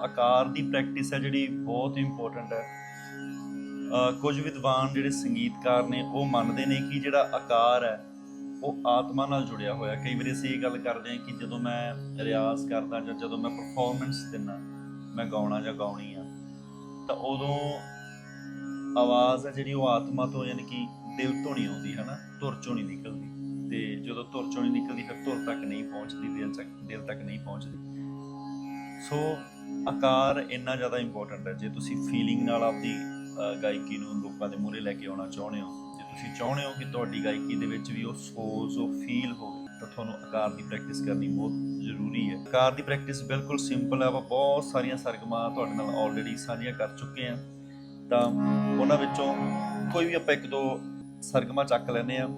ਆਕਾਰ ਦੀ ਪ੍ਰੈਕਟਿਸ ਹੈ ਜਿਹੜੀ ਬਹੁਤ ਇੰਪੋਰਟੈਂਟ ਹੈ। ਕੁਝ ਵਿਦਵਾਨ ਜਿਹੜੇ ਸੰਗੀਤਕਾਰ ਨੇ, ਉਹ ਮੰਨਦੇ ਨੇ ਕਿ ਜਿਹੜਾ ਆਕਾਰ ਹੈ, ਉਹ ਆਤਮਾ ਨਾਲ ਜੁੜਿਆ ਹੋਇਆ। ਕਈ ਵਾਰੀ ਅਸੀਂ ਇਹ ਗੱਲ ਕਰਦੇ ਹਾਂ ਕਿ ਜਦੋਂ ਮੈਂ ਰਿਆਜ਼ ਕਰਦਾ ਜਾਂ ਜਦੋਂ ਮੈਂ ਪਰਫਾਰਮੈਂਸ ਦਿੰਦਾ, ਮੈਂ ਗਾਉਣਾ ਜਾਂ ਗਾਉਣੀ ਆ, ਤਾਂ ਉਦੋਂ ਆਵਾਜ਼ ਹੈ ਜਿਹੜੀ ਉਹ ਆਤਮਾ ਤੋਂ ਯਾਨੀ ਕਿ ਦਿਲ ਤੋਂ ਨਹੀਂ ਆਉਂਦੀ ਹੈ ਨਾ ਧੁਰ ਚੋਂ ਨਹੀਂ ਨਿਕਲਦੀ। ਤੇ ਜਦੋਂ ਧੁਰ ਚੋਂ ਨਹੀਂ ਨਿਕਲਦੀ, ਫਿਰ ਧੁਰ ਤੱਕ ਨਹੀਂ ਪਹੁੰਚਦੀ, ਦਿਲ ਤੱਕ ਦਿਲ ਤੱਕ ਨਹੀਂ ਪਹੁੰਚਦੀ। ਸੋ ਆਕਾਰ ਇੰਨਾ ਜ਼ਿਆਦਾ ਇੰਪੋਰਟੈਂਟ ਹੈ। ਜੇ ਤੁਸੀਂ ਫੀਲਿੰਗ ਨਾਲ ਆਪਦੀ ਗਾਇਕੀ ਨੂੰ ਲੋਕਾਂ ਦੇ ਮੂਹਰੇ ਲੈ ਕੇ ਆਉਣਾ ਚਾਹੁੰਦੇ ਹੋ, ਜੇ ਤੁਸੀਂ ਚਾਹੁੰਦੇ ਹੋ ਕਿ ਤੁਹਾਡੀ ਗਾਇਕੀ ਦੇ ਵਿੱਚ ਵੀ ਉਹ ਸੋਜ਼ ਉਹ ਫੀਲ ਹੋਵੇ, ਤਾਂ ਤੁਹਾਨੂੰ ਆਕਾਰ ਦੀ ਪ੍ਰੈਕਟਿਸ ਕਰਨੀ ਬਹੁਤ ਜ਼ਰੂਰੀ ਹੈ। ਆਕਾਰ ਦੀ ਪ੍ਰੈਕਟਿਸ ਬਿਲਕੁਲ ਸਿੰਪਲ ਹੈ। ਆਪਾਂ ਬਹੁਤ ਸਾਰੀਆਂ ਸਰਗਮਾਂ ਤੁਹਾਡੇ ਨਾਲ ਆਲਰੇਡੀ ਸਾਂਝੀਆਂ ਕਰ ਚੁੱਕੇ ਹਾਂ। ਤਾਂ ਉਹਨਾਂ ਵਿੱਚੋਂ ਕੋਈ ਵੀ ਆਪਾਂ ਇੱਕ ਦੋ ਸਰਗਮਾਂ ਚੱਕ ਲੈਨੇ ਆ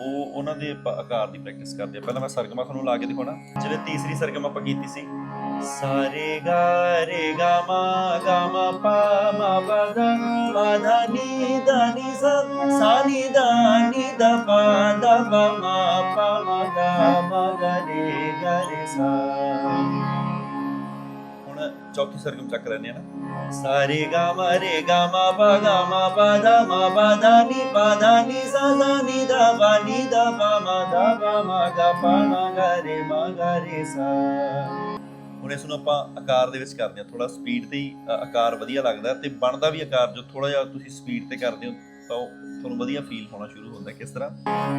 ਉਹ ਉਹਨਾਂ ਦੇ ਆਪਾਂ ਆਕਾਰ ਦੀ ਪ੍ਰੈਕਟਿਸ ਕਰਦੇ ਆ। ਪਹਿਲਾਂ ਮੈਂ ਸਰਗਮਾ ਤੁਹਾਨੂੰ ਲਾ ਕੇ ਦਿਖਾਉਣਾ। ਜਿਹੜੇ ਤੀਸਰੀ ਸਰਗਮਾ ਆਪਾਂ ਕੀਤੀ ਸੀ। ਸਾਰੇ ਗਾ, ਰੇ ਗਾ, ਮਾ ਗਾ, ਮਾ, ਪਾ ਮਾ, ਪਾ, ਦਾ ਪਾ, ਦਾ, ਨੀ ਦਾ, ਨੀ, ਸਾ ਸਾ, ਨੀ, ਦਾ ਨੀ, ਦਾ, ਪਾ ਦਾ, ਪਾ, ਮਾ ਪਾ, ਮਾ ਗਾ ਮਾ ਗਾ ਰੇ ਗਾ, ਰੇ, ਸਾ। ਹੁਣ ਚੌਥੀ ਸਰਗਮ ਚੱਕ ਲੈਨੇ ਆ ਨਾ। ਸਾਰੇ ਗਾ ਮਾ ਗਾ ਮਾ ਪਾ ਗਾ ਮਾ ਪਾ ਦਾ ਮਾ ਪਾ ਦਾ ਨੀ ਪਾ ਦਾ ਨੀ ਸਾ ਦਾ ਨੀ ਦਾ ਪਾ ਨੀ ਦਾ ਪਾ ਮਾ ਦਾ ਪਾ ਮਾ ਗਾ ਪਾ ਮਾ ਗਾ ਰੇ, ਮਾ ਗਾ ਰੇ, ਸਾ। ਹੁਣ ਇਸ ਨੂੰ ਆਪਾਂ ਆਕਾਰ ਦੇ ਵਿੱਚ ਕਰਦੇ ਹਾਂ ਥੋੜਾ ਸਪੀਡ ਤੇ ਹੀ ਆਕਾਰ ਵਧੀਆ ਲੱਗਦਾ ਤੇ ਬਣਦਾ ਵੀ ਆਕਾਰ, ਜੋ ਥੋੜਾ ਜਿਹਾ ਤੁਸੀਂ ਸਪੀਡ ਤੇ ਕਰਦੇ ਹੋ, ਤਾਂ ਉਹ ਤੁਹਾਨੂੰ ਵਧੀਆ ਫੀਲ ਹੋਣਾ ਸ਼ੁਰੂ ਹੁੰਦਾ ਕਿਸ ਤਰ੍ਹਾਂ? ਚੌਥਾ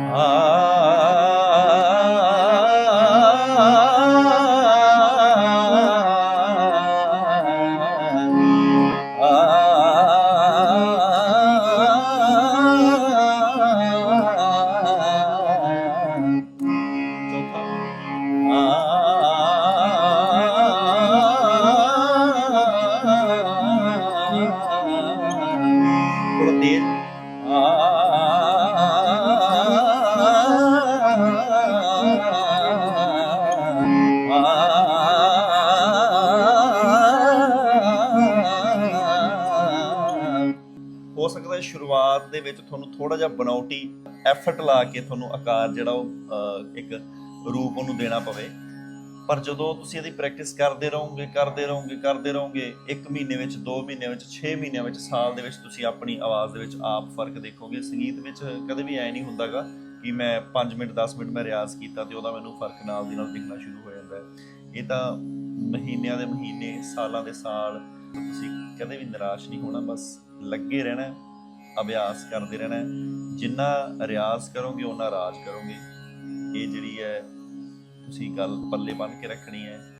ਸਕਦਾ ਸ਼ੁਰੂਆਤ ਦੇ ਵਿੱਚ ਤੁਹਾਨੂੰ ਥੋੜਾ ਜਿਹਾ ਬਨਾਉਟੀ ਐਫਰਟ ਲਾ ਕੇ ਤੁਹਾਨੂੰ ਆਕਾਰ ਜਿਹੜਾ ਉਹ ਇੱਕ ਰੂਪ ਉਹਨੂੰ ਦੇਣਾ ਪਵੇ। ਪਰ ਜਦੋਂ ਤੁਸੀਂ ਇਹਦੀ ਪ੍ਰੈਕਟਿਸ ਕਰਦੇ ਰਹੋਗੇ ਕਰਦੇ ਰਹੋਗੇ ਕਰਦੇ ਰਹੋਗੇ 1 ਮਹੀਨੇ ਵਿੱਚ 2 ਮਹੀਨੇ ਵਿੱਚ 6 ਮਹੀਨਿਆਂ ਵਿੱਚ, ਸਾਲ ਦੇ ਵਿੱਚ ਤੁਸੀਂ ਆਪਣੀ ਆਵਾਜ਼ ਦੇ ਵਿੱਚ ਆਪ ਫ਼ਰਕ ਦੇਖੋਗੇ। ਸੰਗੀਤ ਵਿੱਚ ਕਦੇ ਵੀ ਐ ਨਹੀਂ ਹੁੰਦਾਗਾ ਕਿ ਮੈਂ 5 ਮਿੰਟ 10 ਮਿੰਟ ਮੈਂ ਰਿਆਜ਼ ਕੀਤਾ ਤੇ ਉਹਦਾ ਮੈਨੂੰ ਫ਼ਰਕ ਨਾਲ ਦੀ ਨਾਲ ਦਿਖਣਾ ਸ਼ੁਰੂ ਹੋ ਜਾਂਦਾ ਹੈ। ਇਹ ਤਾਂ ਮਹੀਨਿਆਂ ਦੇ ਮਹੀਨੇ, ਸਾਲਾਂ ਦੇ ਸਾਲ ਤੁਸੀਂ ਕਦੇ ਵੀ ਨਿਰਾਸ਼ ਨਹੀਂ ਹੋਣਾ, ਬਸ ਲੱਗੇ ਰਹਿਣਾ ਅਭਿਆਸ ਕਰਦੇ ਰਹਿਣਾ ਜਿੰਨਾ ਰਿਆਜ਼ ਕਰੋਗੇ ਉਹਨਾਂ ਰਾਜ ਕਰੋਗੇ। ਇਹ ਜਿਹੜੀ ਹੈ, ਤੁਸੀਂ ਗੱਲ ਪੱਲੇ ਬੰਨ ਕੇ ਰੱਖਣੀ ਹੈ।